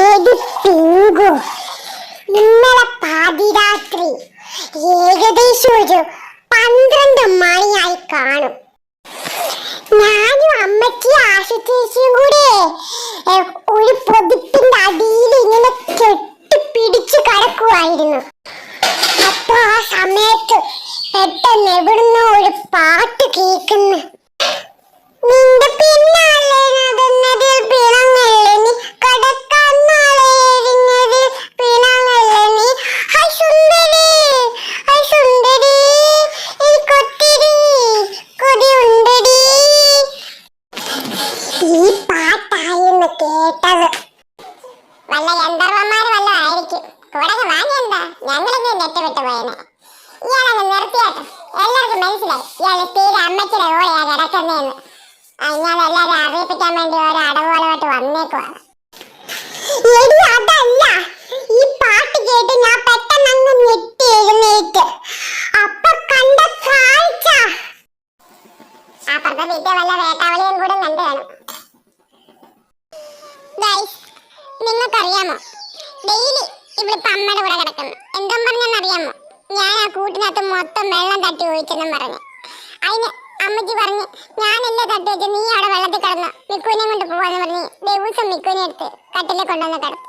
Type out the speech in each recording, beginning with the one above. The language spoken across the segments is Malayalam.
ഏത് പിങ്കു ഇന്നലെ പാതിരാത്രി ഏകദേശം ഒരു പന്ത്രണ്ട് മണിയായി കാണും. ഞാനും അമ്മച്ചി ആശുചേച്ചിയും കൂടെ ഒരു പ്രതിപ്പിന്റെ അടിയിൽ ഇങ്ങനെ കെട്ടിപ്പിടിച്ച് കിടക്കുമായിരുന്നു അപ്പൊ ആ സമയത്ത് പെട്ടെന്ന് എവിടുന്നോ ഒരു പാട്ട് കേൾക്കുന്നു. കേട്ടത് വല്ല ഗന്ധർവന്മാര് വല്ല ആയിരിക്കും. കൂടെ വാങ്ങിയെന്താ ഞങ്ങളൊക്കെ നെറ്റ് വിട്ട് പോയനെ. ഇയാളങ്ങ് നിർത്തിയാട്ടെ എല്ലാവർക്കും മനസ്സിലായി. ഇയാൾ തീരെ അമ്മച്ചിയുടെ ഓടെയാ കിടക്കുന്നതെന്ന് ഞാൻ എല്ലാരും അറിയിപ്പിക്കാൻ വേണ്ടി ഒരു അടവുകളോട്ട് വന്നേക്കുവാണ് അതല്ല. ഈ പാട്ട് കേട്ട് ഞാൻ പെട്ടെന്ന് അങ്ങ് ഞെട്ടി എഴുന്നേറ്റ്. അപ്പൊ കണ്ട കാഴ്ച. അപ്പുറത്തെ വീട്ടിൽ വല്ല വേട്ടാവളിയും കൂടെ കണ്ടു കാണും ഗൈസ് നിങ്ങൾക്കറിയാമോ? ഡെയിലി ഇവളിപ്പോ അമ്മയുടെ കൂടെ കിടക്കുന്നു. എന്തും പറഞ്ഞെന്നറിയാമോ? ഞാൻ ആ കൂട്ടിനകത്ത് മൊത്തം വെള്ളം തട്ടി ഒഴിച്ചെന്നും പറഞ്ഞു. അതിന് അമ്മച്ചി പറഞ്ഞ് ഞാനല്ലേ തട്ടി വെച്ച് നീ അവിടെ വെള്ളത്തിൽ കിടന്നു? മിക്കുവിനെ കൊണ്ട് പോവാന്ന് പറഞ്ഞ് ദിവസം മിക്കുവിനെ എടുത്ത് കട്ടിലെ കൊണ്ടുവന്ന് കിടത്തു.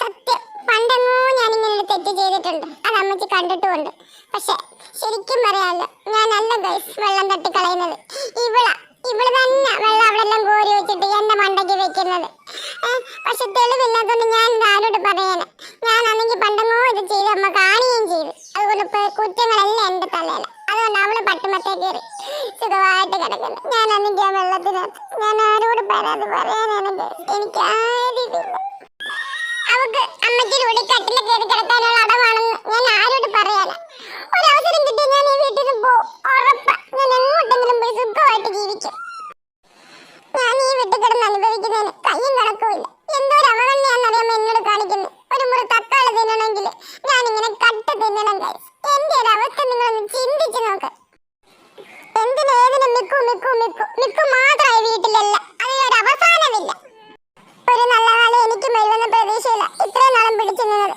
സത്യം പണ്ടെങ്ങോ ഞാനിങ്ങനെ ഒരു തെറ്റ് ചെയ്തിട്ടുണ്ട്. അത് അമ്മച്ചി കണ്ടിട്ടുമുണ്ട്. പക്ഷെ ശരിക്കും പറയാമല്ലോ ഞാൻ നല്ല ഗൈസ് വെള്ളം തട്ടി കളയുന്നത് ഇവളാ ഇവൾ തന്നെ വെള്ളം അവിടെ എല്ലാം കോരി വെച്ചിട്ട് എന്റെ മണ്ടയ്ക്ക് വെക്കുന്നത്. പക്ഷെ തെളിവില്ലാത്തോണ്ട് ഞാൻ ആരോട് പറയാന്? ഞാനാണെങ്കിൽ പണ്ടങ്ങോ ഇത് ചെയ്ത് അമ്മ കാണുകയും ചെയ്തു. അതുകൊണ്ട് ഇപ്പൊ കുറ്റങ്ങളെല്ലാം എന്റെ തലയില. അതുകൊണ്ട് അവൾ പട്ടുമത്തേ കയറി സുഖമായിട്ട് കിടക്കുന്നു. ഞാനാണെങ്കിൽ ആ വെള്ളത്തിനകത്ത് ഞാൻ ആരോട് പരാതി പറയാനാണ് എനിക്ക് ആരില്ല അവക്ക് അമ്മയ്ക്ക് കൂടി കട്ടിലെ കയറി കിടക്കാനുള്ള അടവാണെന്ന് ഞാൻ ആരോട് പറയാന? അവസരം കിട്ടിയ ഞാൻ ഈ വീട്ടിൽ നിന്ന് പോകും ഞാൻ എങ്ങോട്ടെങ്കിലും പോയി സുഖമായിട്ട് ജീവിക്കും. ഞാൻ ഈ വീട്ടിൽ കിടന്ന് അനുഭവിക്കുന്നതിന് കയ്യും നടക്കൂല്ല എന്തോ ഒരു അവഗണനയാണ് എന്നോട് കാണിക്കുന്നത് ഒരു മുറി തക്കാളി തിന്നണമെങ്കിൽ ഞാനിങ്ങനെ കട്ട തിന്നണം ഗൈസ് എന്റെ ഒരു അവസ്ഥ നിങ്ങളൊന്ന് ചിന്തിച്ചു നോക്ക്. എന്തിനു ഏതിനും മിക്കു മിക്കു മിക്കു? മിക്കു മാത്രമായി വീട്ടിലല്ല. അതിനൊരു അവസാനമില്ല. ഒരു നല്ല കാലം എനിക്കും വരുമെന്ന പ്രതീക്ഷയില്ല. ഇത്രയും നാളും പിടിച്ചു നിന്നത്.